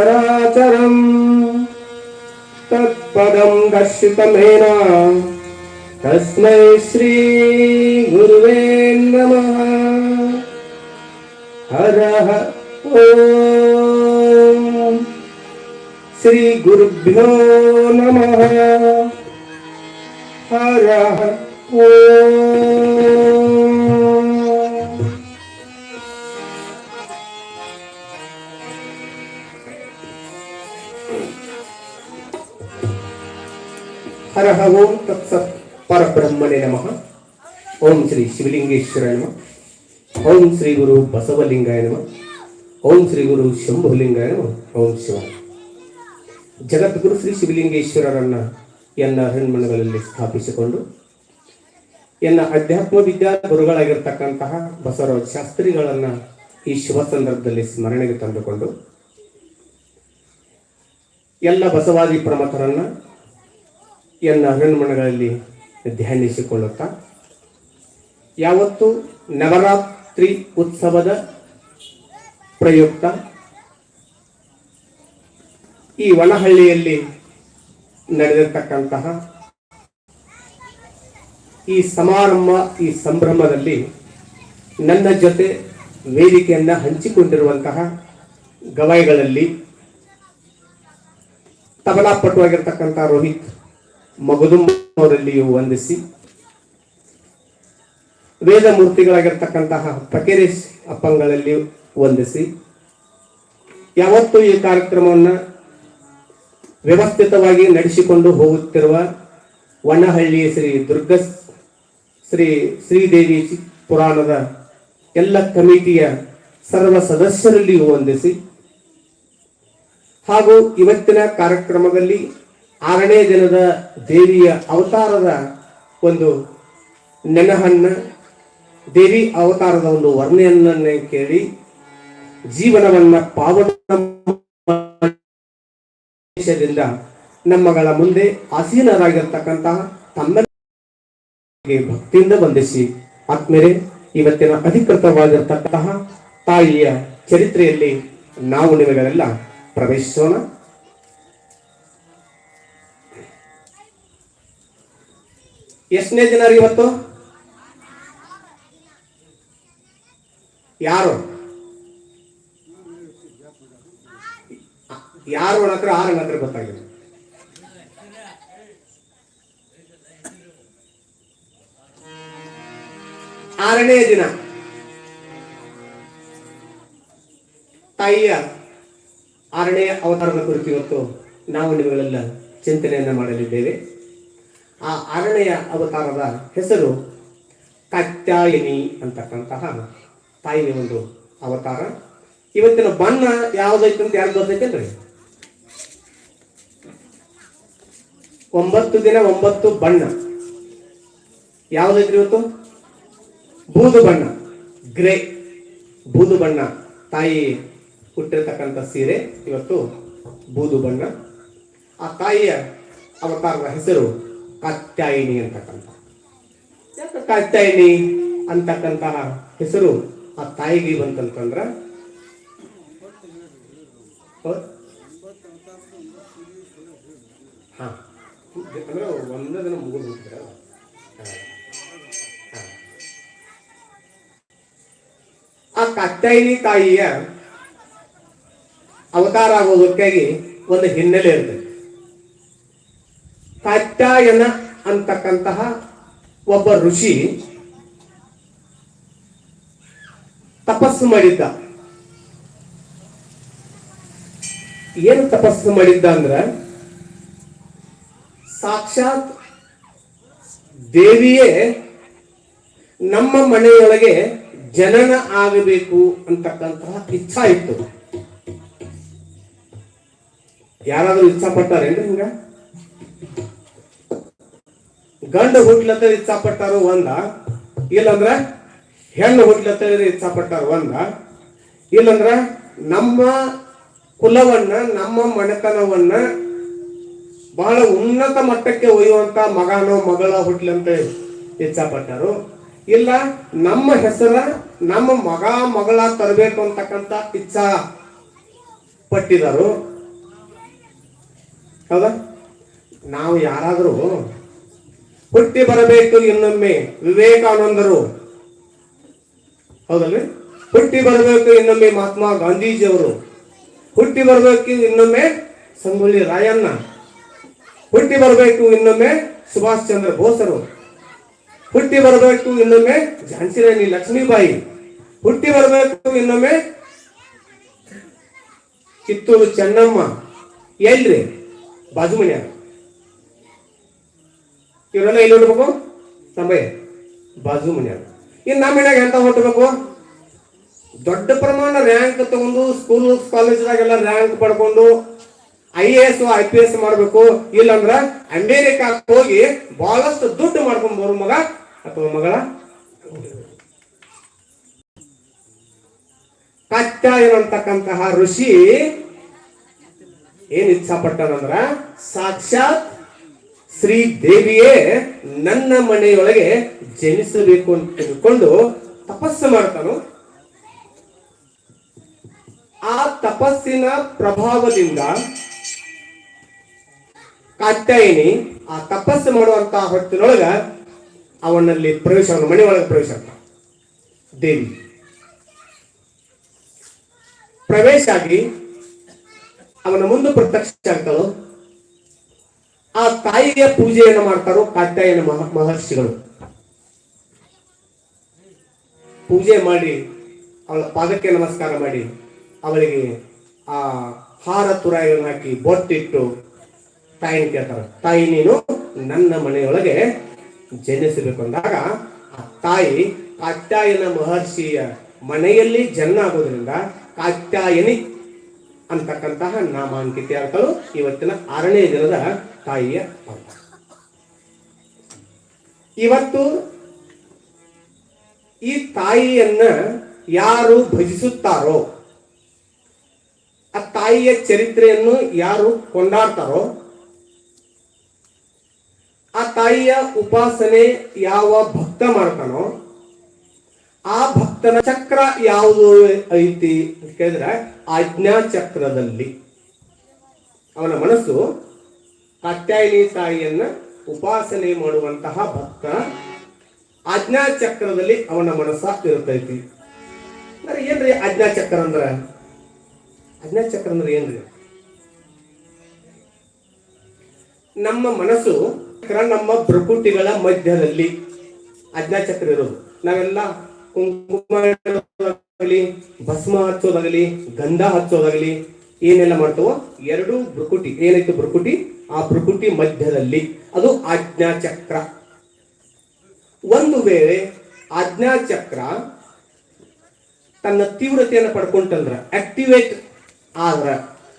चराचरम्। तत्पदं दर्शितमेन। तस्मै नमः हरः ॐ श्रीगुरुभ्यो नमः। हरः ॐ ಓಂ ತತ್ಸತ್ ಪರಬ್ರಹ್ಮಣೆ ನಮಃ ಓಂ ಶ್ರೀ ಶಿವಲಿಂಗೇಶ್ವರ ನಮಃ ಓಂ ಶ್ರೀ ಗುರು ಬಸವಲಿಂಗಾಯ ನಮಃ ಓಂ ಶ್ರೀ ಗುರು ಶಂಭುಲಿಂಗಾಯ ನಮಃ ಓಂ ಶಿವ ಜಗದ್ಗುರು ಶ್ರೀ ಶಿವಲಿಂಗೇಶ್ವರರನ್ನ ಎಲ್ಲ ಹೆಣ್ಮಣ್ಣಗಳಲ್ಲಿ ಸ್ಥಾಪಿಸಿಕೊಂಡು ಎನ್ನ ಅಧ್ಯಾತ್ಮ ವಿದ್ಯಾ ಗುರುಗಳಾಗಿರ್ತಕ್ಕಂತಹ ಬಸವರಾಜ ಶಾಸ್ತ್ರಿಗಳನ್ನ ಈ ಶುಭ ಸಂದರ್ಭದಲ್ಲಿ ಸ್ಮರಣೆಗೆ ತಂದುಕೊಂಡು, ಎಲ್ಲ ಬಸವಾದಿ ಪ್ರಮಥರನ್ನ ಎನ್ನ ಹೆಣ್ಮಣಗಳಲ್ಲಿ ಧ್ಯಾನಿಸಿಕೊಳ್ಳುತ್ತಾ ಯಾವತ್ತು ನವರಾತ್ರಿ ಉತ್ಸವದ ಪ್ರಯುಕ್ತ ಈ ಒಣಹಳ್ಳಿಯಲ್ಲಿ ನಡೆದಿರ್ತಕ್ಕಂತಹ ಈ ಸಮಾರಂಭ, ಈ ಸಂಭ್ರಮದಲ್ಲಿ ನನ್ನ ಜೊತೆ ವೇದಿಕೆಯನ್ನು ಹಂಚಿಕೊಂಡಿರುವಂತಹ ಗವಾಯಿಗಳಲ್ಲಿ ತಬಲಾಪಟುವಾಗಿರ್ತಕ್ಕಂಥ ರೋಹಿತ್ ಮಗದುಂ ಅವರಲ್ಲಿಯೂ ವಂದಿಸಿ. ವೇದ ಮೂರ್ತಿಗಳಾಗಿರ್ತಕ್ಕಂತಹ ಫಕೀರೇಶ್ ಅಪ್ಪಂಗಳಲ್ಲಿ ವಂದಿಸಿ. ಯಾವತ್ತೂ ಈ ಕಾರ್ಯಕ್ರಮವನ್ನು ವ್ಯವಸ್ಥಿತವಾಗಿ ನಡೆಸಿಕೊಂಡು ಹೋಗುತ್ತಿರುವ ವನಹಳ್ಳಿ ಶ್ರೀ ದುರ್ಗ ಶ್ರೀ ಶ್ರೀದೇವಿ ಪುರಾಣದ ಎಲ್ಲ ಕಮಿಟಿಯ ಸರ್ವ ಸದಸ್ಯರಲ್ಲಿಯೂ ವಂದಿಸಿ. ಹಾಗೂ ಇವತ್ತಿನ ಕಾರ್ಯಕ್ರಮದಲ್ಲಿ ಆರನೇ ದಿನದ ದೇವಿಯ ಅವತಾರದ ಒಂದು ನೆನಹನ್ನ, ದೇವಿ ಅವತಾರದ ಒಂದು ವರ್ಣೆಯನ್ನ ಕೇಳಿ, ಜೀವನವನ್ನ ಪಾವನ ನಮ್ಮಗಳ ಮುಂದೆ ಆಸೀನರಾಗಿರ್ತಕ್ಕಂತಹ ತಮ್ಮೆಲ್ಲರಿಗೆ ಭಕ್ತಿಯಿಂದ ಬಂಧಿಸಿ ಆತ್ಮೇಲೆ ಇವತ್ತಿನ ಅಧಿಕೃತವಾಗಿರ್ತಕ್ಕಂತಹ ತಾಯಿಯ ಚರಿತ್ರೆಯಲ್ಲಿ ನಾವು ನಿಮಗಳೆಲ್ಲ ಪ್ರವೇಶಿಸೋಣ. ಎಷ್ಟನೇ ದಿನ ರೀ ಇವತ್ತು? ಯಾರು? ಯಾರು ಹತ್ರ ಆರು ಹತ್ರ ಗೊತ್ತಾಗಿಲ್ಲ ಆರನೇ ದಿನ. ತಾಯಿಯ ಆರನೇ ಅವತಾರದ ಕುರಿತು ಇವತ್ತು ನಾವು ನಿಮಗಳೆಲ್ಲ ಚಿಂತನೆಯನ್ನು ಮಾಡಲಿದ್ದೇವೆ. ಆ ಆರನೆಯ ಅವತಾರದ ಹೆಸರು ಕತ್ಯಾಯಿನಿ ಅಂತಕ್ಕಂತಹ ತಾಯಿಯ ಒಂದು ಅವತಾರ. ಇವತ್ತಿನ ಬಣ್ಣ ಯಾವ್ದೈತೆ ಅಂತ ಯಾರು ಗೊತ್ತೈತೇನ್ರಿ ಒಂಬತ್ತು ದಿನ ಒಂಬತ್ತು ಬಣ್ಣ. ಯಾವ್ದೈತ್ರಿ ಇವತ್ತು? ಬೂದು ಬಣ್ಣ. ಗ್ರೇ. ಬೂದು ಬಣ್ಣ. ತಾಯಿ ಹುಟ್ಟಿರ್ತಕ್ಕಂಥ ಸೀರೆ, ಇವತ್ತು ಬೂದು ಬಣ್ಣ. ಆ ತಾಯಿಯ ಅವತಾರದ ಹೆಸರು ಕಾತ್ಯಾಯಿನಿ ಅಂತಕ್ಕಂಥ ಯಾಕೆ ಕಾತ್ಯಾಯಿನಿ ಅಂತಕ್ಕಂತಹ ಹೆಸರು ಆ ತಾಯಿಗೆ ಬಂತಂತಂದ್ರ? ಹಾ? ಅಂದ್ರೆ ಒಂದೇ ದಿನ ಮುಗಿದು ಹೋಗ್ತೀರ ಆ ಕಾತ್ಯಾಯಿನಿ ತಾಯಿಯ ಅವತಾರ ಆಗೋದಕ್ಕಾಗಿ ಒಂದು ಹಿನ್ನೆಲೆ ಇರ್ತದೆ. ಕಾತ್ಯಾಯನ ಅಂತಕ್ಕಂತಹ ಒಬ್ಬ ಋಷಿ ತಪಸ್ಸು ಮಾಡಿದ್ದ. ಏನು ತಪಸ್ಸು ಮಾಡಿದ್ದ ಅಂದ್ರ ಸಾಕ್ಷಾತ್ ದೇವಿಯೇ ನಮ್ಮ ಮನೆಯೊಳಗೆ ಜನನ ಆಗಬೇಕು ಅಂತಕ್ಕಂತಹ ಇಚ್ಛಾ ಇತ್ತು. ಯಾರಾದರೂ ಇಚ್ಛಾ ಪಟ್ಟಾರೇನ್ರಿ ಹಿಂಗ? ಗಂಡ ಹುಟ್ಲತ್ತ ಇಚ್ಛಾ ಪಟ್ಟಾರು ಒಂದ? ಇಲ್ಲಂದ್ರ ಹೆಣ್ಣು ಹುಟ್ಲತ್ತ ಇಚ್ಛಾ ಪಟ್ಟಾರು ಒಂದ? ಇಲ್ಲಂದ್ರ ನಮ್ಮ ಕುಲವನ್ನ, ನಮ್ಮ ಮನೆತನವನ್ನ ಬಹಳ ಉನ್ನತ ಮಟ್ಟಕ್ಕೆ ಒಯ್ಯುವಂತ ಮಗನೋ ಮಗಳ ಹುಟ್ಲಂತ ಇಚ್ಛಾಪಟ್ಟರು? ಇಲ್ಲ, ನಮ್ಮ ಹೆಸರ ನಮ್ಮ ಮಗ ಮಗಳ ತರಬೇಕು ಅಂತಕ್ಕಂತ ಇಚ್ಛಾ ಪಟ್ಟಿದರು? ಹೌದಾ? ನಾವು ಯಾರಾದರೂ ಹುಟ್ಟಿ ಬರಬೇಕು ಇನ್ನೊಮ್ಮೆ. ವಿವೇಕಾನಂದರು. ಹೌದಲ್ರಿ ಹುಟ್ಟಿ ಬರಬೇಕು ಇನ್ನೊಮ್ಮೆ ಮಹಾತ್ಮ ಗಾಂಧೀಜಿಯವರು. ಹುಟ್ಟಿ ಬರಬೇಕು ಇನ್ನೊಮ್ಮೆ ಸಂಗೊಳ್ಳಿ ರಾಯಣ್ಣ. ಹುಟ್ಟಿ ಬರಬೇಕು ಇನ್ನೊಮ್ಮೆ ಸುಭಾಷ್ ಚಂದ್ರ ಬೋಸರು ಹುಟ್ಟಿ ಬರಬೇಕು ಇನ್ನೊಮ್ಮೆ ಝಾನ್ಸಿ ರಾಣಿ ಲಕ್ಷ್ಮೀಬಾಯಿ. ಹುಟ್ಟಿ ಬರಬೇಕು ಇನ್ನೊಮ್ಮೆ ಕಿತ್ತೂರು ಚೆನ್ನಮ್ಮ. ಎಲ್ರಿ? ಬಾಜು ಇವರೆಲ್ಲ ಎಲ್ಲಿ ಹುಟ್ಟಬೇಕು ತಂಬಯ್ಯ ಬಾಜು ಮನ್ಯಾಗ ಇನ್ನು ನಮ್ಮ ಮನ್ಯಾಗ ಎಂತ ಹುಟ್ಟಬೇಕು ದೊಡ್ಡ ಪ್ರಮಾಣ ರ್ಯಾಂಕ್ ತಗೊಂಡು ಸ್ಕೂಲ್ ಕಾಲೇಜ್ದಾಗೆಲ್ಲ ರ್ಯಾಂಕ್ ಪಡ್ಕೊಂಡು I A S I P S ಮಾಡಬೇಕು. ಇಲ್ಲಂದ್ರ ಅಮೇರಿಕಾ ಹೋಗಿ ಬಹಳಷ್ಟು ದುಡ್ಡು ಮಾಡ್ಕೊಂಡು ಬರೋ ಮಗ ಅಥವಾ ಮಗಳ ಕಾತ್ಯಾಯನ ಅಂತಕ್ಕಂತಹ ಋಷಿ ಏನ್ ಇಚ್ಛಾ ಪಟ್ಟನಂದ್ರ ಸಾಕ್ಷಾತ್ ಶ್ರೀ ದೇವಿಯೇ ನನ್ನ ಮನೆಯೊಳಗೆ ಜನಿಸಬೇಕು ಅಂತ ತಿಳ್ಕೊಂಡು ತಪಸ್ಸು ಮಾಡ್ತಾನೋ? ಆ ತಪಸ್ಸಿನ ಪ್ರಭಾವದಿಂದ ಕಾತ್ಯಾಯಿನಿ ಆ ತಪಸ್ಸು ಮಾಡುವಂತಹ ಹೊತ್ತಿನೊಳಗ ಅವನಲ್ಲಿ ಪ್ರವೇಶ ಅವನ ಮನೆ ಒಳಗೆ ಪ್ರವೇಶ ಆಗ್ತಾನ. ದೇವಿ. ಪ್ರವೇಶ ಆಗಿ ಅವನ ಮುಂದೆ ಪ್ರತ್ಯಕ್ಷ ಆಗ್ತಾಳು? ಆ ತಾಯಿಗೆ ಪೂಜೆಯನ್ನು ಮಾಡ್ತಾರೋ ಕಾತ್ಯಾಯನ ಮಹ, ಮಹರ್ಷಿಗಳು. ಪೂಜೆ ಮಾಡಿ, ಅವಳ ಪಾದಕ್ಕೆ ನಮಸ್ಕಾರ ಮಾಡಿ, ಅವಳಿಗೆ ಆ ಹಾರ ತುರಾಯಿಯನ್ನು ಹಾಕಿ ಬೊಟ್ಟಿಟ್ಟು ತಾಯಿನ ಕೇಳ್ತಾರ. ತಾಯಿ, ನೀನು ನನ್ನ ಮನೆಯೊಳಗೆ ಜನಿಸಬೇಕು ಅಂದಾಗ, ಆ ತಾಯಿ ಕಾತ್ಯಾಯನ ಮಹರ್ಷಿಯ ಮನೆಯಲ್ಲಿ ಜನ್ಮ ಆಗೋದ್ರಿಂದ ಕಾತ್ಯಾಯನಿ ಅಂತಕ್ಕಂತಹ ನಾಮಾಂಕಿತ ಇವತ್ತಿನ ಆರನೇ ದಿನದ ತಾಯಿಯ ಪರ್ವ. ಇವತ್ತು ಈ ತಾಯಿಯನ್ನ ಯಾರು ಭಜಿಸುತ್ತಾರೋ, ಆ ತಾಯಿಯ ಚರಿತ್ರೆಯನ್ನು ಯಾರು ಕೊಂಡಾಡ್ತಾರೋ, ಆ ತಾಯಿಯ ಉಪಾಸನೆ ಯಾವ ಭಕ್ತ ಮಾಡ್ತಾನೋ, ಆ ಭಕ್ತನ ಚಕ್ರ ಯಾವುದು ಐತಿ ಅಂತ ಕೇಳಿದ್ರೆ ಆಜ್ಞಾ ಚಕ್ರದಲ್ಲಿ ಅವನ ಮನಸ್ಸು ಕಾತ್ಯಾಯಿನಿ ತಾಯಿಯನ್ನ ಉಪಾಸನೆ ಮಾಡುವಂತಹ ಭಕ್ತ. ಆಜ್ಞಾ ಚಕ್ರದಲ್ಲಿ ಅವನ ಮನಸ್ಸ ಇರ್ತೈತಿ ಅಂದ್ರೆ ಏನ್ರಿ ಆಜ್ಞಾ ಚಕ್ರ ಅಂದ್ರ? ಆಜ್ಞಾ ಚಕ್ರ ಅಂದ್ರೆ ಏನ್ರಿ? ನಮ್ಮ ಮನಸ್ಸು ನಮ್ಮ ಭ್ರಕುಟಿಗಳ ಮಧ್ಯದಲ್ಲಿ ಆಜ್ಞಾ ಚಕ್ರ ಇರೋದು. ನಾವೆಲ್ಲ ಕುಂಕುಮ ಭಸ್ಮ ಹಚ್ಚೋದಾಗಲಿ, ಗಂಧ ಹಚ್ಚೋದಾಗಲಿ ಏನೆಲ್ಲ ಮಾಡ್ತವೋ ಎರಡು ಭ್ರಕುಟಿ ಏನಾಯ್ತು ಭ್ರುಕುಟಿ ಆ ಪ್ರಕೃತಿ ಮಧ್ಯದಲ್ಲಿ ಅದು ಆಜ್ಞಾ ಚಕ್ರ ಒಂದು ವೇಳೆ ಆಜ್ಞಾ ಚಕ್ರ ತನ್ನ ತೀವ್ರತೆಯನ್ನು ಪಡ್ಕೊಂತಂದ್ರ ಆಕ್ಟಿವೇಟ್ ಆದ್ರ,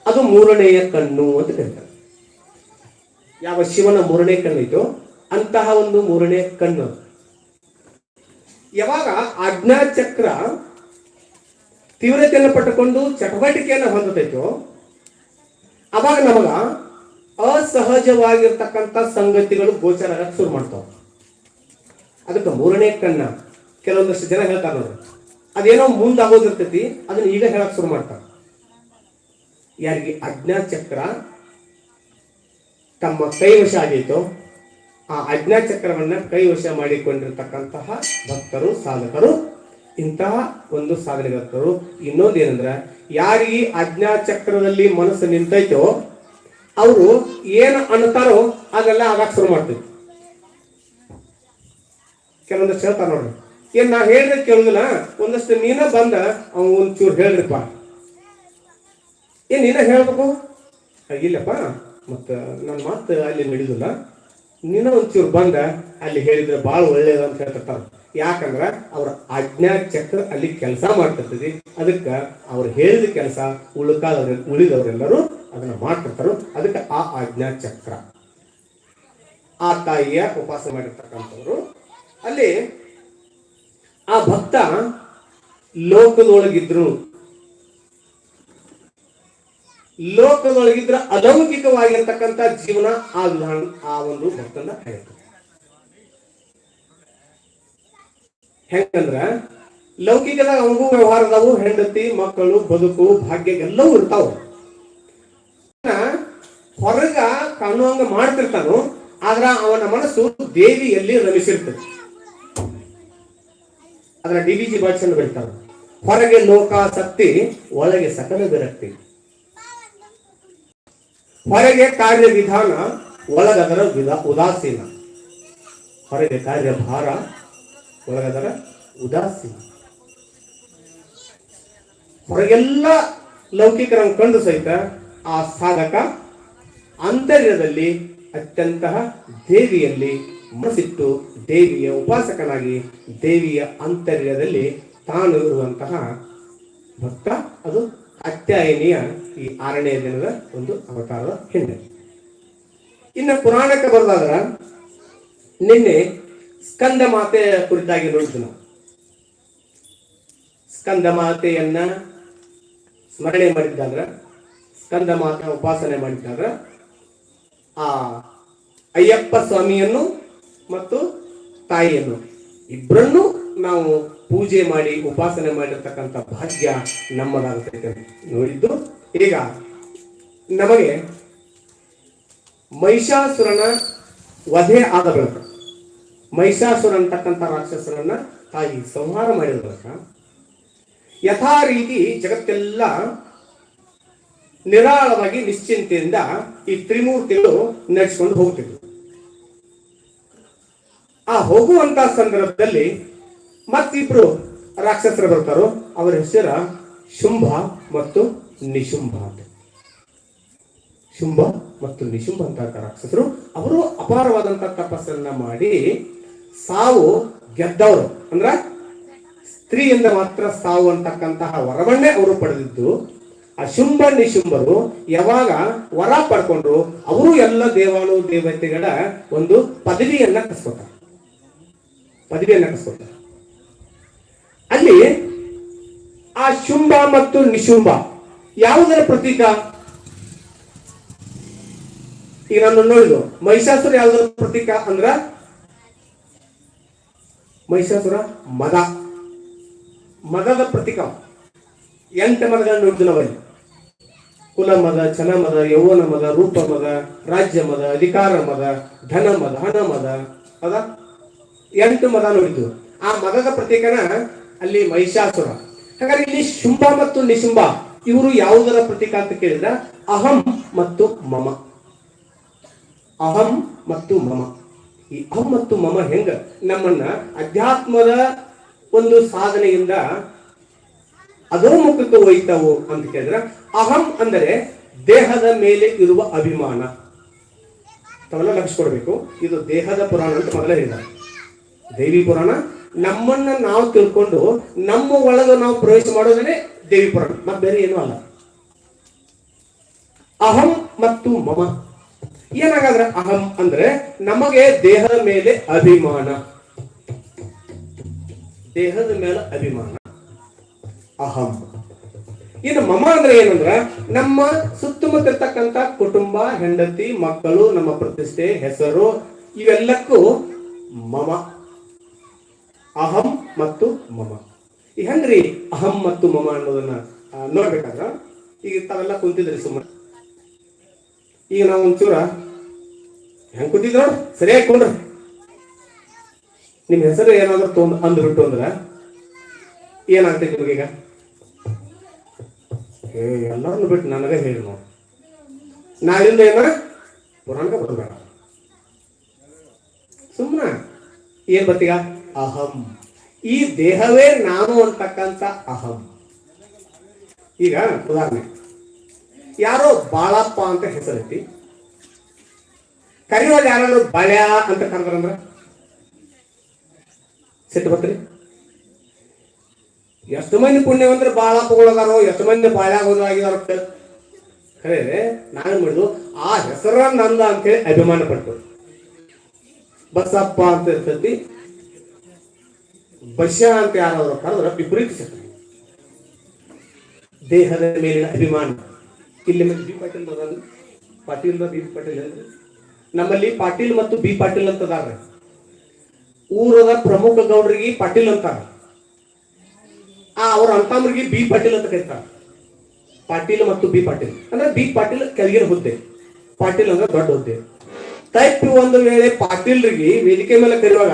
ಅದು ಮೂರನೆಯ ಕಣ್ಣು ಅಂತ ಕರೀತಾರೆ. ಯಾವ ಶಿವನ ಮೂರನೇ ಕಣ್ಣೈತೋ ಅಂತಹ ಒಂದು ಮೂರನೇ ಕಣ್ಣು. ಯಾವಾಗ ಆಜ್ಞಾ ಚಕ್ರ ತೀವ್ರತೆಯನ್ನು ಪಟ್ಟುಕೊಂಡು ಚಟುವಟಿಕೆಯನ್ನು ಹೊಂದತೈತೋ, ಅವಾಗ ನಮಗ ಅಸಹಜವಾಗಿರ್ತಕ್ಕಂಥ ಸಂಗತಿಗಳು ಗೋಚರ ಆಗಕ್ಕೆ ಶುರು ಮಾಡ್ತಾವ. ಅದಕ್ಕೆ ಮೂರನೇ ಕಣ್ಣ. ಕೆಲವೊಂದಷ್ಟು ಜನ ಹೇಳ್ತಾರೆ ನೋಡ್ರಿ ಅದೇನೋ ಮುಂದಾಗೋದಿರ್ತೈತಿ, ಅದನ್ನ ಈಗ ಹೇಳಕ್ ಶುರು ಮಾಡ್ತಾರ. ಯಾರಿಗೆ ಅಜ್ಞಾ ಚಕ್ರ ತಮ್ಮ ಕೈವಶ ಆಗೈತೋ, ಆ ಅಜ್ಞಾ ಚಕ್ರವನ್ನ ಕೈವಶ ಮಾಡಿಕೊಂಡಿರ್ತಕ್ಕಂತಹ ಭಕ್ತರು, ಸಾಧಕರು, ಇಂತಹ ಒಂದು ಸಾಧನೆಗಳು ಇನ್ನೊಂದೇನಂದ್ರ, ಯಾರಿಗೆ ಅಜ್ಞಾ ಚಕ್ರದಲ್ಲಿ ಮನಸ್ಸು ನಿಂತೈತೋ ಅವರು ಏನು ಅನ್ನತಾರೋ ಅದೆಲ್ಲ ಆಗಕ್ಕೆ ಶುರು ಮಾಡ್ತೀವಿ. ಕೆಲವೊಂದಷ್ಟು ಹೇಳ್ತಾರೆ ನೋಡ್ರಿ. ಏನ್ ನಾ ಹೇಳಿದ್ರೆ ಕೇಳುದಿಲ್ಲ ಒಂದಷ್ಟು ನೀನ ಬಂದ ಅವ್ ಒಂಚೂರು ಹೇಳ್ರಿಪ್ಪ. ಏನ್ ನೀನ ಹೇಳ್ಬೇಕು? "ಆ, ಇಲ್ಲಪ್ಪ ಮತ್ತ ನನ್ನ ಮಾತು ಅಲ್ಲಿ ನಡೀದಿಲ್ಲ. ನೀನ ಒಂಚೂರು ಬಂದ ಅಲ್ಲಿ ಹೇಳಿದ್ರೆ ಭಾಳ ಒಳ್ಳೇದು ಅಂತ ಹೇಳ್ತಿರ್ತಾರ. ಯಾಕಂದ್ರ ಅವ್ರ ಆಜ್ಞಾ ಚಕ್ರ ಅಲ್ಲಿ ಕೆಲಸ ಮಾಡ್ತಿರ್ತದೆ ಅದಕ್ಕೆ ಅವ್ರು ಹೇಳಿದ ಕೆಲಸ ಉಳುಕಾದವ್ರ, ಉಳಿದವರೆಲ್ಲರೂ ಅದನ್ನ ಮಾಡ್ತಿರ್ತಾರೋ ಅದಕ್ಕೆ ಆ ಆಜ್ಞಾ ಚಕ್ರ. ಆ ತಾಯಿಯ ಉಪವಾಸ ಮಾಡಿರ್ತಕ್ಕಂಥವ್ರು. ಅಲ್ಲಿ ಆ ಭಕ್ತ ಲೋಕದೊಳಗಿದ್ರು. ಲೋಕದೊಳಗಿದ್ರ ಅಲೌಕಿಕವಾಗಿರ್ತಕ್ಕಂಥ ಜೀವನ ಆ ಆ ಒಂದು ಭಕ್ತನ ಆಗಿರ್ತದೆ ಹೆಂಗಂದ್ರ, ಲೌಕಿಕದಾಗ ಅವನಿಗೂ ವ್ಯವಹಾರದವು ಹೆಂಡತಿ, ಮಕ್ಕಳು, ಬದುಕು, ಭಾಗ್ಯ ಎಲ್ಲವೂ ಇರ್ತಾವ. ಹೊರಗ ಕಾಣುವಂಗ ಮಾಡ್ತಿರ್ತಾನು, ಆದ್ರ ಅವನ ಮನಸ್ಸು ದೇವಿಯಲ್ಲಿ ರಮಿಸಿರ್ತದೆ. ಅದರ ಡಿ ವಿ ಜಿ ಬೆಳಿತಾವ ಹೊರಗೆ ಲೋಕಾಸಕ್ತಿ ಒಳಗೆ ಸಕಲ ವಿರಕ್ತಿ. ಹೊರಗೆ ಕಾರ್ಯವಿಧಾನ ಒಳಗದರ ವಿಧ ಉದಾಸೀನ. ಹೊರಗೆ ಕಾರ್ಯಭಾರ ಒಳಗದರ ಉದಾಸೀನ ಹೊರಗೆಲ್ಲ ಲೌಕಿಕರನ್ನು ಕಂಡು ಸಹಿತ ಆ ಸಾಧಕ ಅಂತರ್ಯದಲ್ಲಿ ಅತ್ಯಂತ ದೇವಿಯಲ್ಲಿ ಮನಸ್ಸಿಟ್ಟು ದೇವಿಯ ಉಪಾಸಕನಾಗಿ ದೇವಿಯ ಅಂತರ್ಯದಲ್ಲಿ ತಾನು ಇರುವಂತಹ ಭಕ್ತ. ಅದು ಕಾತ್ಯಾಯನಿಯ ಈ ಆರನೇ ದಿನದ ಒಂದು ಅವತಾರದ ಹಿನ್ನೆಲೆ ಇನ್ನು ಪುರಾಣಕ್ಕೆ ಬರೋದಾದ್ರ ನಿನ್ನೆ ಸ್ಕಂದ ಮಾತೆಯ ಕುರಿತಾಗಿ ನೋಡಿದ್ವಿ ನಾವು. ಸ್ಕಂದ ಮಾತೆಯನ್ನ ಸ್ಮರಣೆ ಮಾಡಿದ್ದಾಗ ಸ್ಕಂದ ಮಾತೆ ಉಪಾಸನೆ ಮಾಡಿದ್ದಾಗ ಆ ಅಯ್ಯಪ್ಪ ಸ್ವಾಮಿಯನ್ನು ಮತ್ತು ತಾಯಿಯನ್ನು ಇಬ್ಬರನ್ನು ನಾವು ಪೂಜೆ ಮಾಡಿ ಉಪಾಸನೆ ಮಾಡಿರ್ತಕ್ಕಂಥ ಭಾಗ್ಯ ನಮ್ಮದಾಗುತ್ತೆ ನೋಡಿದ್ದು. ಈಗ ನಮಗೆ ಮಹಿಷಾಸುರನ ವಧೆ ಆದ ಮಹಿಷಾಸುರ ಅಂತಕ್ಕಂಥ ರಾಕ್ಷಸರನ್ನ ತಾಯಿ ಸಂಹಾರ ಮಾಡಿದ ಬಳಿಕ ಯಥಾ ರೀತಿ ಜಗತ್ತೆಲ್ಲ ನಿರಾಳವಾಗಿ ನಿಶ್ಚಿಂತೆಯಿಂದ ಈ ತ್ರಿಮೂರ್ತಿಗಳು ನಡೆಸಿಕೊಂಡು ಹೋಗುತ್ತಿದ್ದರು ಆ ಹೋಗುವಂತ ಸಂದರ್ಭದಲ್ಲಿ ಮತ್ತಿಬ್ರು ರಾಕ್ಷಸರು ಬರ್ತಾರೋ ಅವರ ಹೆಸರ ಶುಂಭ ಮತ್ತು ನಿಶುಂಭ ಅಂತ. ಶುಂಭ ಮತ್ತು ನಿಶುಂಭ ಅಂತ ರಾಕ್ಷಸರು ಅವರು ಅಪಾರವಾದಂತ ತಪಸ್ಸನ್ನ ಮಾಡಿ ಸಾವು ಗೆದ್ದವರು. ಅಂದ್ರ ಸ್ತ್ರೀಯಿಂದ ಮಾತ್ರ ಸಾವು ಅಂತಕ್ಕಂತಹ ವರವನ್ನೇ ಅವರು ಪಡೆದಿದ್ದು, ಆ ಶುಂಭ ನಿಶುಂಭರು ಯಾವಾಗ ವರ ಪಡ್ಕೊಂಡ್ರು, ಅವರು ಎಲ್ಲ ದೇವಾನು ದೇವತೆಗಳ ಒಂದು ಪದವಿಯನ್ನ ಕಸ್ಕೊತಾರೆ ಪದವಿಯನ್ನ ಕಸ್ಕೊತಾರೆ ಅಲ್ಲಿ ಆ ಶುಂಭ ಮತ್ತು ನಿಶುಂಭ ಯಾವುದರ ಪ್ರತೀಕ? ಈಗ ನಾನು ನೋಡಿದ್ದು ಮಹಿಷಾಸುರ ಯಾವುದರ ಪ್ರತೀಕ ಅಂದ್ರ ಮಹಿಷಾಸುರ ಮದ. ಮದದ ಪ್ರತೀಕ. ಎಂಟು ಮದಗಳನ್ನು ನಾವಲ್ಲಿ ಕುಲ ಮದ ಚನ ಮದ ಯೌವನ ಮದ ರೂಪ ಮದ ರಾಜ್ಯ ಮದ ಅಧಿಕಾರ ಮದ ಧನ ಮದ ಹಣ ಮದ ಅದ? ಎಂಟು ಮದ ನೋಡಿದ್ದು ಆ ಮದದ ಪ್ರತೀಕನ ಅಲ್ಲಿ ಮಹಿಷಾಸುರ. ಹಾಗಾದ್ರೆ ಇಲ್ಲಿ ಶುಂಭ ಮತ್ತು ನಿಶುಂಭ, ಇವರು ಯಾವುದರ ಪ್ರತೀಕ ಅಂತ ಕೇಳಿದ್ರ? ಅಹಂ ಮತ್ತು ಮಮ. ಅಹಂ ಮತ್ತು ಮಮ. ಈ ಅವ್ ಮತ್ತು ಮಮ ಹೆಂಗ? ನಮ್ಮನ್ನ ಅಧ್ಯಾತ್ಮದ ಒಂದು ಸಾಧನೆಯಿಂದ ಅಧೋಮುಖಕ್ಕೆ ಒಯ್ತಾವು ಅಂತ ಕೇಳಿದ್ರೆ. ಅಹಂ ಅಂದರೆ ದೇಹದ ಮೇಲೆ ಇರುವ ಅಭಿಮಾನ. ತಾವೆಲ್ಲ ಲಕ್ಷ ಕೊಡ್ಬೇಕು ಇದು ದೇಹದ ಪುರಾಣ ಅಂತ ಮೊದಲೇ ಇಲ್ಲ ದೇವಿ ಪುರಾಣ. ನಮ್ಮನ್ನ ನಾವು ತಿಳ್ಕೊಂಡು ನಮ್ಮ ಒಳಗ ನಾವು ಪ್ರವೇಶ ಮಾಡೋದೇ ದೇವಿ ಪುರಾಣ. ಮತ್ತೆ ಬೇರೆ ಏನೂ ಅಲ್ಲ. ಅಹಂ ಮತ್ತು ಮಮ. ಏನಾಗಾದ್ರೆ ಅಹಂ ಅಂದ್ರೆ ನಮಗೆ ದೇಹದ ಮೇಲೆ ಅಭಿಮಾನ. ದೇಹದ ಮೇಲೆ ಅಭಿಮಾನ. ಅಹಂ. ಇನ್ನು ಮಮ ಅಂದ್ರೆ ಏನಂದ್ರ ನಮ್ಮ ಸುತ್ತಮುತ್ತ ಇರ್ತಕ್ಕಂಥ ಕುಟುಂಬ, ಹೆಂಡತಿ, ಮಕ್ಕಳು, ನಮ್ಮ ಪ್ರತಿಷ್ಠೆ, ಹೆಸರು, ಇವೆಲ್ಲಕ್ಕೂ ಮಮ. ಅಹಂ ಮತ್ತು ಮಮ. ಈ ಹೆಂಗ್ರಿ ಅಹಂ ಮತ್ತು ಮಮ ಅನ್ನೋದನ್ನ ನೋಡ್ಬೇಕಾದ್ರ ಈಗ ತಾವೆಲ್ಲ ಕುಂತಿದ್ರಿ ಸುಮ್ಮನೆ ಈಗ ನಾವು ಒಂಚೂರ ಹೆಂಗ್ ಕೂತಿದ್ ಸರಿಯಾಗಿ ಕೊಂಡ್ರಿ. ನಿಮ್ ಹೆಸರು ಏನಾದ್ರು ತೊಂದ್ ಅಂದ್ಬಿಟ್ಟು ಅಂದ್ರ ಏನಾಗ್ತೈತಿ ನಿಮಗೀಗ ಏ ಎಲ್ಲರನ್ನು ಬಿಟ್ಟು ನನಗೆ ಹೇಳಿ ನೋಡಿ. ನಾಳಿಂದ ಏನಾರ ಪುರಾಣಕ್ಕೆ ಬರಬೇಡ. ಸುಮ್ಮನ ಏನ್ ಬರ್ತೀಗ ಅಹಂ. ಈ ದೇಹವೇ ನಾನು ಅಂತಕ್ಕಂಥ ಅಹಂ. ಈಗ ಉದಾಹರಣೆ. ಯಾರೋ ಬಾಳಪ್ಪ ಅಂತ ಹೆಸರೈತಿ ಕರೆಯೋದು ಯಾರು ಬಳ್ಯ ಅಂತ ಕರೆದ್ರಂದ್ರ ಸಿಟ್ಟು ಬರ್ತೀರಿ ಎಷ್ಟು ಮಂದಿ ಪುಣ್ಯವಂದ್ರ ಬಾಳ ತಗೊಳದಾರೋ ಎಷ್ಟು ಮಂದಿ ಬಾಳ್ಯಾಗ ಹೋದಾಗಿದಾರೋ ಖರೆ ನಾನು ಮಾಡಿದ್ರು ಆ ಹೆಸರ ನಂದ ಅಂತೇಳಿ ಅಭಿಮಾನ ಪಡ್ತು ಬಸಪ್ಪ ಅಂತ ಇರ್ತೈತಿ. ಬಶ ಅಂತ ಯಾರಾದ್ರೂ ಕರೆದ್ರೆ ವಿಪರೀತ ಶಕ್ತಿ ದೇಹದ ಮೇಲಿನ ಅಭಿಮಾನ. ಇಲ್ಲಿ ಮತ್ತೆ ಬಿ ಪಾಟೀಲ್ ಅದಾರ ಪಾಟೀಲ್ ಬಿ ಪಾಟೀಲ್ ಏನ್ರಿ? ನಮ್ಮಲ್ಲಿ ಪಾಟೀಲ್ ಮತ್ತು ಬಿ ಪಾಟೀಲ್ ಅಂತ ಅದಾರ ಊರದ ಪ್ರಮುಖ ಗೌಡರಿಗೆ ಪಾಟೀಲ್ ಅಂತಾರ. ಆ, ಅವ್ರ ಅಂತಮ್ರಿಗೆ ಬಿ ಪಾಟೀಲ್ ಅಂತ ಕರೀತಾರ. ಪಾಟೀಲ್ ಮತ್ತು ಬಿ ಪಾಟೀಲ್. ಅಂದ್ರೆ ಬಿ ಪಾಟೀಲ್ ಕೆಳಗಿನ ಹುದ್ದೆ. ಪಾಟೀಲ್ ಅಂದ್ರೆ ದೊಡ್ಡ ಹುದ್ದೆ. ಟೈಪ್ ಒಂದು ವೇಳೆ ಪಾಟೀಲ್ರಿಗೆ ವೇದಿಕೆ ಮೇಲೆ ಕರೆಯುವಾಗ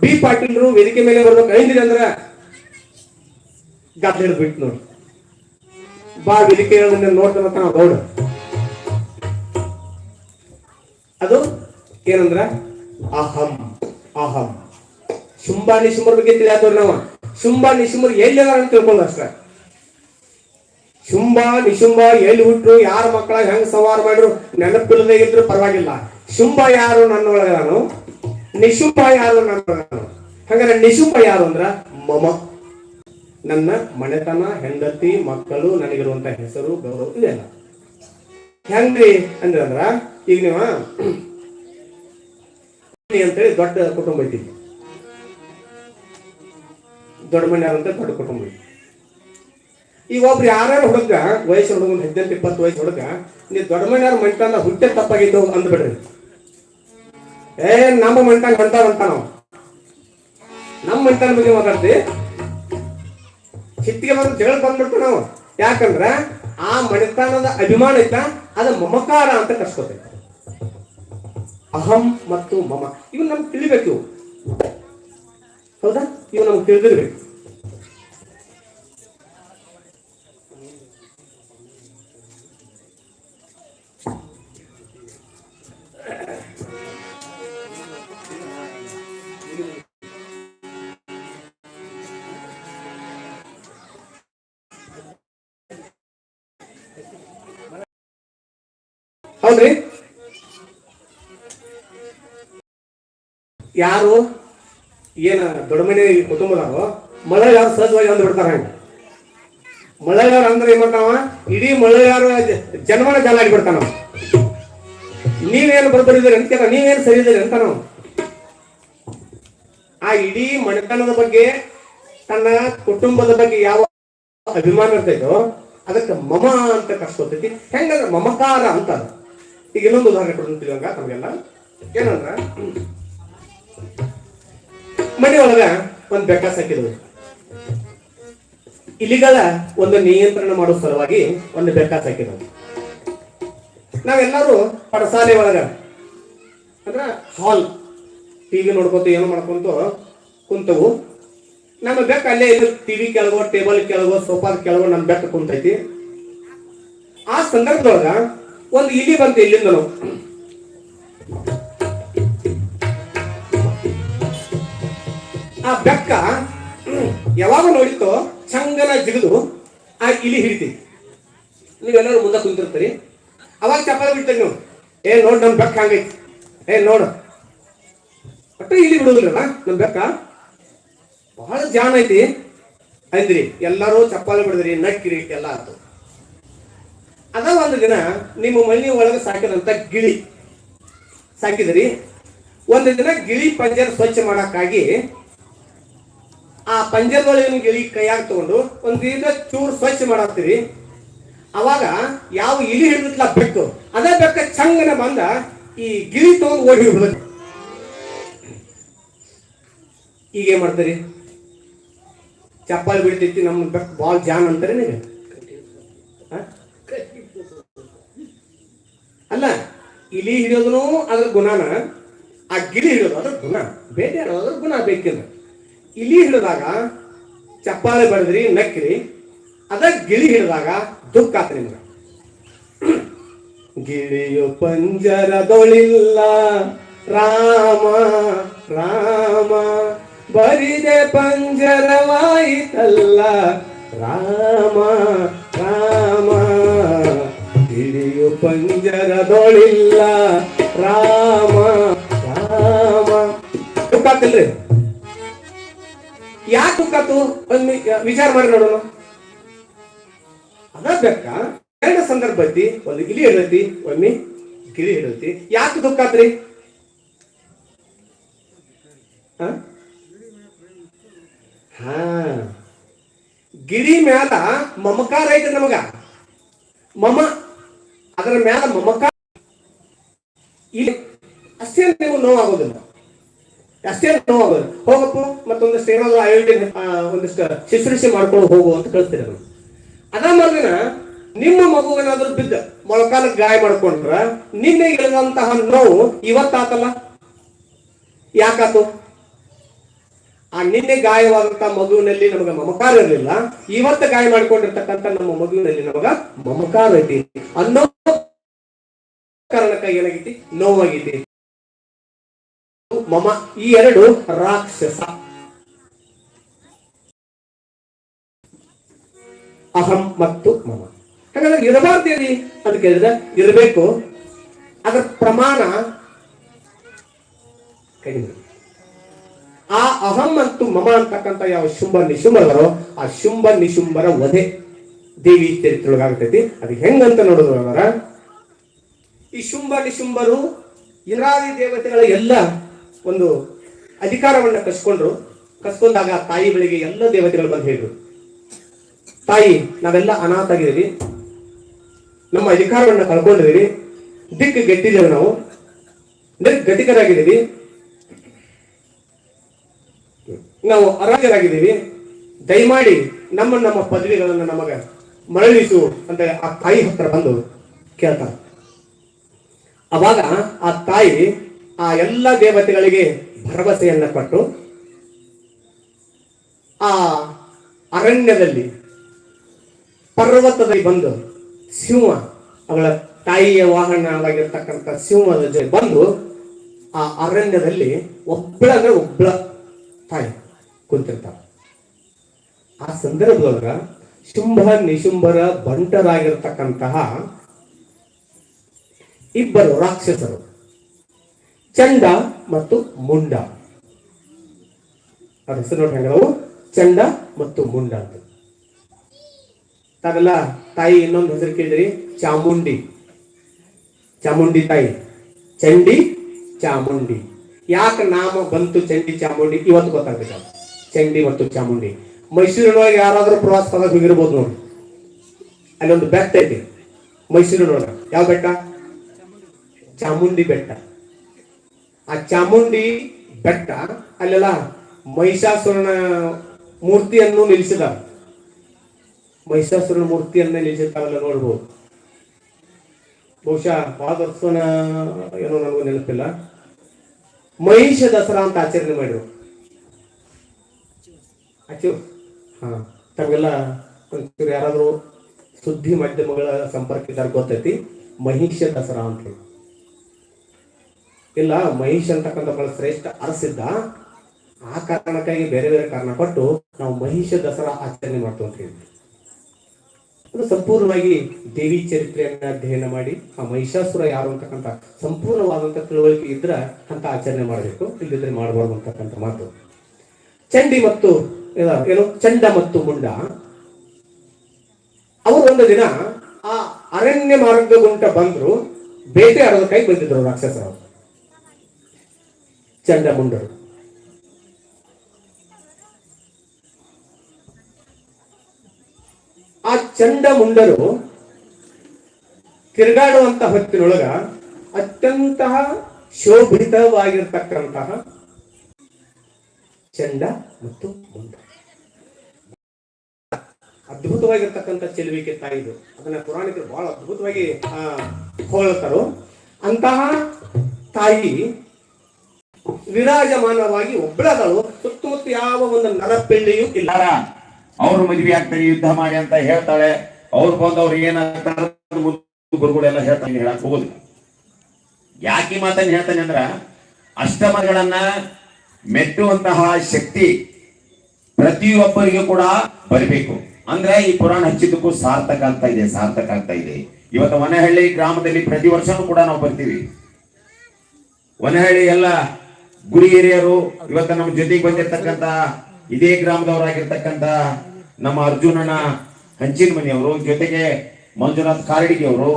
ಬಿ ಪಾಟೀಲ್ರು ವೇದಿಕೆ ಮೇಲೆ ಬರ್ಬೇಕು. ಐದಿರಿ ಅಂದ್ರೆ? ಗದ್ದೆ ಹಿಡ್ಬಿಟ್ಟು ನೋಡಿ ಬಾ ಹೇಳೋದನ್ನ ನೋಡ್ತಾನ ನಾವು ಗೌಡ. ಅದು ಏನಂದ್ರ? ಅಹಂ ಅಹಂ. ಶುಂಭ ನಿಶುಂಭರ ಬಗ್ಗೆ ತಿಳಿಯಾದವ್ರು ನಾವು. ಶುಂಭ ನಿಶುಂಭರು ಎಲ್ಲಿ ಅಂತ ತಿಳ್ಕೊಂಡು ಅಷ್ಟ. ಶುಂಭ ನಿಶುಂಭ ಎಲ್ಲಿ ಹುಟ್ರು, ಯಾರ ಮಕ್ಕಳ, ಹೆಂಗ್ ಸವಾರ ಮಾಡಿದ್ರು, ನೆನಪಿಲ್ಲದೆ ಇದ್ರು ಪರವಾಗಿಲ್ಲ. ಶುಂಭ ಯಾರು ನನ್ನ ನಾನು? ನಿಶುಂಭ ಯಾರು ನನ್ನ ಒಳಗದಾನು ಹಂಗಾರೆ ಯಾರು ಅಂದ್ರ? ಮಮ. ನನ್ನ ಮನೆತನ, ಹೆಂಡತಿ, ಮಕ್ಕಳು, ನನಗಿರುವಂತ ಹೆಸರು, ಗೌರವ ಇದೆಲ್ಲ. ಹೆಂಗ್ರಿ ಅಂದ್ರೆ ಈಗ ನೀವ ಅಂತೇಳಿ ದೊಡ್ಡ ಕುಟುಂಬ ಐತಿ. ದೊಡ್ಡ ಮನೆ ಅಂತ ದೊಡ್ಡ ಕುಟುಂಬ ಐತಿ. ಈಗ ಒಬ್ರು ಯಾರ್ಯಾರು ಹುಡುಗ ವಯಸ್ಸು ಹುಡುಗ ಹದಿನೆಂಟು, ಇಪ್ಪತ್ತು ವಯಸ್ಸು ಹುಡುಗ ನೀವು ದೊಡ್ಡ ಮನೆಯವ್ರ ಮಂಟನ ಹುಟ್ಟೆ ತಪ್ಪಾಗಿದ್ದು ಅಂದ್ಬಿಡ್ರಿ. ಏ, ನಮ್ಮ ಮನೆತನ ಅಂತ ನಾವು. ನಮ್ಮ ಮಂಟನ ಬಗ್ಗೆ ಮಾತಾಡ್ತಿ. ಚಿತ್ತಿಗೆ ಬಂದು ಜಗಳ ಬಂದ್ಬಿಡ್ತು ನಾವು ಯಾಕಂದ್ರ ಆ ಮಣಿತನದ ಅಭಿಮಾನ ಐತ, ಅದ ಮಮಕಾರ ಅಂತ ಕರ್ಸ್ಕೊತೈತೆ ಅಹಂ ಮತ್ತು ಮಮ. ಇವ್ ನಮ್ಗೆ ತಿಳಿಬೇಕು. ಹೌದಾ? ಇವ್ ನಮ್ಗೆ ತಿಳಿದಿರ್ಬೇಕು. ಯಾರು? ಏನ ದೊಡ್ಡ ಮನೆ ಕುಟುಂಬದವರು? ಮಳೆಗಾರ ಸಹಜವಾಗಿ ಅಂದ್ ಬಿಡ್ತಾರ ಹಂಗ. ಮಳೆಗಾರ ಅಂದ್ರೆ ಏನ್ ಮಾಡ್ತಾವ? ಇಡೀ ಮಳೆಗಾರ ಜನ್ಮನ ಜಾಲ ಆಗಿಬಿಡ್ತಾನ. ನೀವೇನು ಬರ್ಬರಿದ್ರಿ ಅಂತ ಕೇಳ ನೀವೇನು ಸರಿ ಇದ್ದೀರಿ ಅಂತ ನಾವು ಆ ಇಡೀ ಮನೆತನದ ಬಗ್ಗೆ, ತನ್ನ ಕುಟುಂಬದ ಬಗ್ಗೆ ಯಾವ ಅಭಿಮಾನ ಇರ್ತೈತೋ, ಅದಕ್ಕೆ ಮಮ ಅಂತ ಕರ್ಸ್ಕೊತೈತಿ. ಹೆಂಗಂದ್ರೆ ಮಮಕಾರ ಅಂತ. ಈಗ ಇನ್ನೊಂದು ಉದಾಹರಣೆ ಕೊಡ್ತೀವಿ ನಮಗೆಲ್ಲ ಏನಂದ್ರ ಮನೆ ಒಳಗ ಒಂದ್ ಬೆಟ್ಟ ಸಾಕಿದ್ವು ಇಲಿಗಳ ಒಂದು ನಿಯಂತ್ರಣ ಮಾಡೋ ಸಲುವಾಗಿ ಒಂದು ಬೆಟ್ಟ ಸಾಕಿದ್ರು ನಾವೆಲ್ಲರೂ ಪಡಸಾಲೆ ಒಳಗ, ಅಂದ್ರ ಹಾಲ್ ಟಿವಿ ನೋಡ್ಕೊತ ಏನೋ ಮಾಡ್ಕೊಂತ ಕುಂತವು. ನಮ್ಮ ಬೆಕ್ಕ ಅಲ್ಲೇ ಇದು ಟಿವಿ ಕೆಳಗೋ ಟೇಬಲ್ ಕೆಳಗೋ ಸೋಫಾದ ಕೆಳಗೋ ನಮ್ಮ ಬೆಕ್ಕ ಕುಂತೈತಿ. ಆ ಸಂದರ್ಭದೊಳಗ ಒಂದು ಇಲಿ ಬಂತು ಇಲ್ಲಿಂದನು. ಆ ಬೆಕ್ಕ ಯಾವಾಗ ನೋಡಿತೋ ಚಂಗನ ಜಿಗಿದು ಆ ಇಲಿ ಹಿಡಿತಿ. ನೀವೆಲ್ಲರೂ ಮುಂದೆ ಕುಂತಿರ್ತೀರಿ. ಅವಾಗ ಚಪ್ಪಲ ಬಿಡ್ತೀರಿ ನೀವು ಏ, ನೋಡ್, ನಮ್ ಬೆಕ್ಕ ಹಂಗೈತಿ. ಏ, ನೋಡು. ಒಟ್ಟು ಇಲಿ ಬಿಡುದಿಲ್ಲ ನಮ್ ಬೆಕ್ಕ? ಬಹಳ ಜಾನ್ ಐತಿ. ಅಂದ್ರಿ, ಎಲ್ಲರೂ ಚಪ್ಪಾಳೆ ಬಿಡಿದ್ರಿ, ನಕ್ಕಿರಿ ಎಲ್ಲ ಆಯ್ತು ಅದ ಒಂದು ದಿನ ನಿಮ್ಮ ಮನೆ ಒಳಗೆ ಸಾಕಿದಂತ ಗಿಳಿ. ಸಾಕಿದ್ರಿ. ಒಂದು ದಿನ ಗಿಳಿ ಪಂಜರ ಸ್ವಚ್ಛ ಮಾಡಕ್ಕಾಗಿ ಆ ಪಂಜರದೊಳಗಿನ ಗಿಳಿ ಕೈಯಾಗ ತಗೊಂಡು ಒಂದು ಇದ ಚೂರು ಸ್ವಚ್ಛ ಮಾಡತ್ತೀರಿ ಅವಾಗ ಯಾವ ಇಲಿ ಹಿಡಿದಿತ್ತಲ್ಲ ಬೆಕ್ಕು, ಅದೇ ಬೆಕ್ಕ ಚಂಗನ ಬಂದ ಈ ಗಿಳಿ ತಗೊಂಡು ಓಡಿ ಈಗ ಏನ್ ಮಾಡ್ತೀರಿ? ಚಪ್ಪಾಳಿ ಬಿಡ್ತೈತಿ ನಮ್ಮ ಬೆಕ್ಕ ಬಾಲ್ ಜಾನ್ ಅಂತಾರೆ ನೀವು? ಅಲ್ಲ, ಇಲಿ ಹಿಡಿಯೋದನು ಅದ್ರ ಗುಣನ, ಆ ಗಿಳಿ ಹಿಡಿಯೋದು ಅದ್ರ ಗುಣ ಆಡೋದು ಅದ್ರ ಗುಣ ಬೇಕಿಲ್ಲ. ಇಲಿ ಹಿಡಿದಾಗ ಚಪ್ಪಾಳೆ ಬಡದ್ರಿ, ನಕ್ಕಿರಿ. ಅದ ಗಿಳಿ ಹಿಡಿದಾಗ ದುಃಖ ಆತ ನಿಮ್ಗೆ. ಗಿಳಿಯು ಪಂಜರದೊಳಿಲ್ಲ ರಾಮ ರಾಮ, ಬರಿದೆ ಪಂಜರವಾಯಿತಲ್ಲ ರಾಮ ರಾಮ, ಗಿಳಿಯು ಪಂಜರದೊಳಿಲ್ಲ ರಾಮ ರಾಮ. ದುಃಖ ಆಗ್ತಿಲ್ರಿ ಯಾಕೆ ದುಃಖಾತು ಒಂದ್ ವಿಚಾರ ಮಾಡಿ ನೋಡೋಣ. ಅದ ಬೆಕ್ಕ ಎರಡು ಸಂದರ್ಭ ಐತಿ. ಒಂದು ಇಲಿ ಹಿಡತಿ ಒಮ್ಮೆ ಗಿಳಿ ಹಿಡತಿ ಯಾಕೆ ದುಃಖ ಆತ್ರಿ ಹ? ಗಿಳಿ ಮ್ಯಾಲ ಮಮಕಾರ ಐತೆ ನಮಗ. ಮಮ, ಅದರ ಮ್ಯಾಲ ಮಮಕಾರ ಇಲ್ಲಿ ಅಷ್ಟೇ ನೀವು ನೋವಾಗೋದಿಲ್ಲ. ಅಷ್ಟೇ ನೋವು ಹೋಗಪ್ಪ ಮತ್ತೊಂದಿಷ್ಟು ಏನಾದ್ರು ಆಯೋಜನೆ ಆ, ಒಂದಿಷ್ಟು ಶುಶ್ರೂಷೆ ಮಾಡ್ಕೊಂಡು ಹೋಗು ಅಂತ ಕಳಿಸ್ತೀರ ಅದ ಮರುದಿನ ನಿಮ್ಮ ಮಗುವೇನಾದ್ರೂ ಬಿದ್ದ ಮೊಳಕಾಲ ಗಾಯ ಮಾಡ್ಕೊಂಡ್ರ ನಿನ್ನೆ ಇಳಿದಂತಹ ನೋವು ಇವತ್ತಾತಲ್ಲ? ಯಾಕಾತು? ಆ ನಿನ್ನೆ ಗಾಯವಾದಂತಹ ಮಗುವಿನಲ್ಲಿ ನಮಗೆ ಮಮಕಾರ ಇರಲಿಲ್ಲ ಇವತ್ತು ಗಾಯ ಮಾಡ್ಕೊಂಡಿರ್ತಕ್ಕಂಥ ನಮ್ಮ ಮಗುವಿನಲ್ಲಿ ನಮಗ ಮಮಕಾರ ಐತಿ ಅನ್ನೋ ಕಾರಣಕ್ಕಾಗಿ ಏನಾಗೈತಿ? ನೋವಾಗೈತಿ. ಮಮ ಈ ಎರಡು ರಾಕ್ಷಸ. ಅಹಂ ಮತ್ತು ಮಮ. ಹಾಗಾದ್ರೆ ಇರಬಾರ್ದೇಳಿ ಅಂತ ಕೇಳಿದ್ರೆ ಇರಬೇಕು, ಅದರ ಪ್ರಮಾಣ ಕಡಿಮೆ. ಆ ಅಹಂ ಮತ್ತು ಮಮ ಅಂತಕ್ಕಂಥ ಯಾವ ಶುಂಭ ನಿಶುಂಭರೋ ಆ ಶುಂಭ ನಿಶುಂಭರ ವಧೆ ದೇವಿ ಚರಿತ್ರೊಳಗಾಗ್ತೈತಿ ಅದು ಹೆಂಗಂತ ನೋಡಿದ್ರು ಅವರ ಈ ಶುಂಭ ನಿಶುಂಭರು ಇರಾದಿ ದೇವತೆಗಳ ಎಲ್ಲ ಒಂದು ಅಧಿಕಾರವನ್ನ ಕಸ್ಕೊಂಡ್ರು. ಕಸ್ಕೊಂಡಾಗ ತಾಯಿ ಬಳಿಗೆ ಎಲ್ಲ ದೇವತೆಗಳು ಬಂದು ಹೇಳಿದ್ರು ತಾಯಿ, ನಾವೆಲ್ಲ ಅನಾಥ ಆಗಿದ್ದೀವಿ ನಮ್ಮ ಅಧಿಕಾರವನ್ನ ಕಳ್ಕೊಂಡಿದ್ದೀವಿ. ದಿಕ್ಕು ಗೆಟ್ಟಿದ್ದೇವೆ ನಾವು. ನಿರ್ಗತಿಕರಾಗಿದ್ದೀವಿ. ನಾವು ಅರಾಜರಾಗಿದ್ದೀವಿ. ದಯಮಾಡಿ ನಮ್ಮ ನಮ್ಮ ಪದವಿಗಳನ್ನು ನಮಗ ಮರಳಿಸು ಅಂತ ಆ ತಾಯಿ ಹತ್ರ ಬಂದು ಕೇಳ್ತಾರೆ. ಅವಾಗ ಆ ತಾಯಿ ಆ ಎಲ್ಲ ದೇವತೆಗಳಿಗೆ ಭರವಸೆಯನ್ನ ಕೊಟ್ಟು ಆ ಅರಣ್ಯದಲ್ಲಿ, ಪರ್ವತದಲ್ಲಿ ಬಂದು ಸಿಂಹ, ಅವಳ ತಾಯಿಯ ವಾಹನವಾಗಿರ್ತಕ್ಕಂಥ ಸಿಂಹದ ಜೊತೆ ಬಂದು ಆ ಅರಣ್ಯದಲ್ಲಿ ಒಬ್ಬಳ ಅಂದ್ರೆ ಒಬ್ಬಳ ತಾಯಿ ಕುಂತಿರ್ತಾಳ. ಆ ಸಂದರ್ಭದೊಳಗ ಶುಂಭ, ನಿಶುಂಭರ ಬಂಟರಾಗಿರ್ತಕ್ಕಂತಹ ಇಬ್ಬರು ರಾಕ್ಷಸರು. ಚಂಡ ಮತ್ತು ಮುಂಡ. ಅವ್ರ ಹೆಸರು ನೋಡಿ ಹೆಂಗವು ಚಂಡ ಮತ್ತು ಮುಂಡ ಅಂತ. ತಾವೆಲ್ಲ ತಾಯಿ ಇನ್ನೊಂದು ಹೆಸರು ಕೇಳಿದ್ರಿ? ಚಾಮುಂಡಿ. ಚಾಮುಂಡಿ ತಾಯಿ. ಚಂಡಿ ಚಾಮುಂಡಿ. ಯಾಕೆ ನಾಮ ಬಂತು ಚಂಡಿ ಚಾಮುಂಡಿ? ಇವತ್ತು ಗೊತ್ತಾಗ್ಬೇಕು ಚಂಡಿ ಮತ್ತು ಚಾಮುಂಡಿ. ಮೈಸೂರಿನೊಳಗೆ ಯಾರಾದ್ರೂ ಪ್ರವಾಸ ಹೋಗಿರ್ಬೋದು ನೋಡಿ ಅಲ್ಲೊಂದು ಬೆಟ್ಟ ಐತಿ. ಮೈಸೂರಿನೊಳಗೆ. ಯಾವ ಬೆಟ್ಟ? ಚಾಮುಂಡಿ ಬೆಟ್ಟ. ಆ ಚಾಮುಂಡಿ ಬೆಟ್ಟ, ಅಲ್ಲೆಲ್ಲ ಮಹಿಷಾಸುರನ ಮೂರ್ತಿಯನ್ನು ನಿಲ್ಲಿಸಿದ ಮಹಿಷಾಸುರನ ಮೂರ್ತಿಯನ್ನ ನಿಲ್ಲಿಸಿದ್ದಾವೆಲ್ಲ ನೋಡ್ಬೋದು. ಬಹುಶಃ ವರ್ಷನ ಏನೋ ನನಗೂ ನೆನಪಿಲ್ಲ. ಮಹಿಷ ದಸರಾ ಅಂತ ಆಚರಣೆ ಮಾಡಿರು ಆಚು ಹಾ, ತಮಗೆಲ್ಲ ಯಾರಾದರೂ ಯಾರಾದ್ರೂ ಸುದ್ದಿ ಮಾಧ್ಯಮಗಳ ಸಂಪರ್ಕ ಇದ್ದಾರೆ, ಗೊತ್ತೈತಿ. ಮಹಿಷ ದಸರಾ ಅಂತ ಹೇಳಿ. ಇಲ್ಲ, ಮಹಿಷ್ ಅಂತಕ್ಕಂಥ ಬಹಳ ಶ್ರೇಷ್ಠ ಅರಸಿದ್ದ. ಆ ಕಾರಣಕ್ಕಾಗಿ ಬೇರೆ ಬೇರೆ ಕಾರಣ ಕೊಟ್ಟು ನಾವು ಮಹಿಷ ದಸರಾ ಆಚರಣೆ ಮಾಡ್ತೀವಿ ಅಂತ ಹೇಳಿದ್ವಿ. ಅದು ಸಂಪೂರ್ಣವಾಗಿ ದೇವಿ ಚರಿತ್ರೆಯನ್ನ ಅಧ್ಯಯನ ಮಾಡಿ, ಆ ಮಹಿಷಾಸುರ ಯಾರು ಅಂತಕ್ಕಂಥ ಸಂಪೂರ್ಣವಾದಂತ ತಿಳುವಳಿಕೆ ಇದ್ರ ಅಂತ ಆಚರಣೆ ಮಾಡಬೇಕು. ಇಲ್ಲಿದ್ರೆ ಮಾಡಬಾರ್ದು ಅಂತಕ್ಕಂಥ ಮಾತು. ಚಂಡಿ ಮತ್ತು ಏನು, ಚಂಡ ಮತ್ತು ಮುಂಡ. ಅವರು ಒಂದು ದಿನ ಆ ಅರಣ್ಯ ಮಾರ್ಗಗುಂಟ ಬಂದ್ರು, ಬೇಟೆ ಆಡೋದಕ್ಕಾಗಿ ಬಂದಿದ್ರು ರಾಕ್ಷಸರು. ಚಂಡ ಮುಂಡರು ಆ ಚಂಡಮುಂಡರು ತಿರುಗಾಡುವಂತ ಹೊತ್ತಿನೊಳಗ ಅತ್ಯಂತ ಶೋಭಿತವಾಗಿರ್ತಕ್ಕಂತಹ ಚಂಡ ಮತ್ತು ಮುಂಡ. ಅದ್ಭುತವಾಗಿರ್ತಕ್ಕಂಥ ಚೆಲುವಿಕೆ ತಾಯಿದು. ಅದನ್ನ ಪುರಾಣಿಕರು ಬಹಳ ಅದ್ಭುತವಾಗಿ ಆ, ಹೊಗಳ್ತಾರೋ ಅಂತಹ ತಾಯಿ ವಿರಾಜಮಾನವಾಗಿ ಒಬ್ಬಳದಳು ಸುತ್ತಮುತ್ತ ಯಾವ ಒಂದು ನರಪಿಳ್ಳಿಯೂ ಇಲ್ಲ. ಅವ್ರು ಮದ್ವೆ ಆಗ್ತಾರೆ, ಯುದ್ಧ ಮಾಡಿ ಅಂತ ಹೇಳ್ತಾಳೆ. ಅವ್ರು ಬಂದು ಅವ್ರು ಏನಾಗ್ತಾರೆ ಗುರುಗಳೆಲ್ಲ ಹೇಳ್ತಾನೆ ಹೇಳಕ್ ಹೋಗುದಿಲ್ಲ. ಯಾಕೆ ಮಾತನ್ನ ಹೇಳ್ತಾನೆ ಅಂದ್ರ, ಅಷ್ಟಮಗಳನ್ನ ಮೆಟ್ಟುವಂತಹ ಶಕ್ತಿ ಪ್ರತಿಯೊಬ್ಬರಿಗೂ ಕೂಡ ಬರಬೇಕು. ಅಂದ್ರೆ ಈ ಪುರಾಣ ಹಚ್ಚಿದ್ದಕ್ಕೂ ಸಾರ್ಥಕ ಆಗ್ತಾ ಇದೆ, ಸಾರ್ಥಕ ಆಗ್ತಾ ಇದೆ. ಇವತ್ತು ವನಹಳ್ಳಿ ಗ್ರಾಮದಲ್ಲಿ ಪ್ರತಿ ವರ್ಷನೂ ಕೂಡ ನಾವು ಬರ್ತೀವಿ. ವನಹಳ್ಳಿ ಎಲ್ಲ ಗುರಿ ಹಿರಿಯರು ಇವತ್ತು ನಮ್ಮ ಜೊತೆಗೆ ಬಂದಿರತಕ್ಕಂತ ಇದೇ ಗ್ರಾಮದವರಾಗಿರ್ತಕ್ಕಂತ ನಮ್ಮ ಅರ್ಜುನನ ಹಂಚಿನ ಮನೆಯವರು ಜೊತೆಗೆ ಮಂಜುನಾಥ್ ಕಾರಡಿಗೆ ಅವರು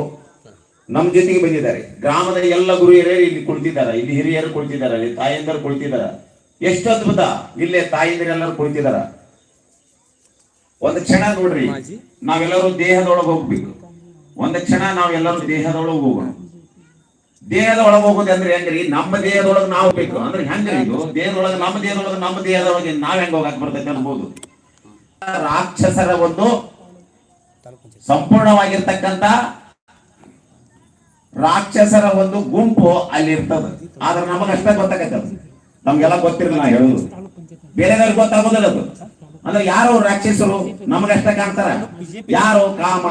ನಮ್ಮ ಜೊತೆಗೆ ಬಂದಿದ್ದಾರೆ. ಗ್ರಾಮದ ಎಲ್ಲ ಗುರು ಹಿರಿಯರು ಇಲ್ಲಿ ಕುಳಿತಿದ್ದಾರೆ. ಇಲ್ಲಿ ಹಿರಿಯರು ಕುಳಿತಿದ್ದಾರೆ, ಇಲ್ಲಿ ತಾಯಂದರು ಕುಳಿತಿದ್ದಾರೆ. ಎಷ್ಟು ಅದ್ಭುತ! ಇಲ್ಲೇ ತಾಯಂದಿರೆಲ್ಲರೂ ಕುಳಿತಿದ್ದಾರೆ. ಒಂದು ಕ್ಷಣ ನೋಡ್ರಿ, ನಾವೆಲ್ಲರೂ ದೇಹದೊಳಗೆ ಹೋಗ್ಬೇಕು. ಒಂದು ಕ್ಷಣ ನಾವೆಲ್ಲರೂ ದೇಹದೊಳಗೆ ಹೋಗೋಣ. ದೇಹದ ಒಳಗೆ ಹೋಗೋದು ಅಂದ್ರೆ ಹೆಂಗ್ರಿ? ನಮ್ಮ ದೇಹದೊಳಗೆ ನಾವು ಬೇಕು. ಅಂದ್ರೆ ಹೆಂಗ್ರಿ ಇದು? ದೇಹದೊಳಗೆ ನಮ್ಮ ದೇಹದೊಳಗೆ ನಮ್ಮ ದೇಹದೊಳಗೆ ನಾವ್ ಹೆಂಗ್ ಹೋಗಕ್ ಬರ್ತೈತೆ ಅನ್ಬೋದು. ರಾಕ್ಷಸರ ಒಂದು ಸಂಪೂರ್ಣವಾಗಿರ್ತಕ್ಕಂತ ರಾಕ್ಷಸರ ಒಂದು ಗುಂಪು ಅಲ್ಲಿ ಇರ್ತದ. ಆದ್ರೆ ನಮಗಷ್ಟೇ ಗೊತ್ತಾಗತ್ತೆ ಅದು. ನಮ್ಗೆಲ್ಲ ಗೊತ್ತಿರಲಿಲ್ಲ ಹೇಳುದು. ಬೇರೆದವ್ರಿಗೆ ಗೊತ್ತಾಗೋದಿಲ್ಲ ಅದು. ಅಂದ್ರೆ ಯಾರು ರಾಕ್ಷಸರು ನಮಗಷ್ಟೇ ಕಾಣ್ತಾರ. ಯಾರು ಕಾಮ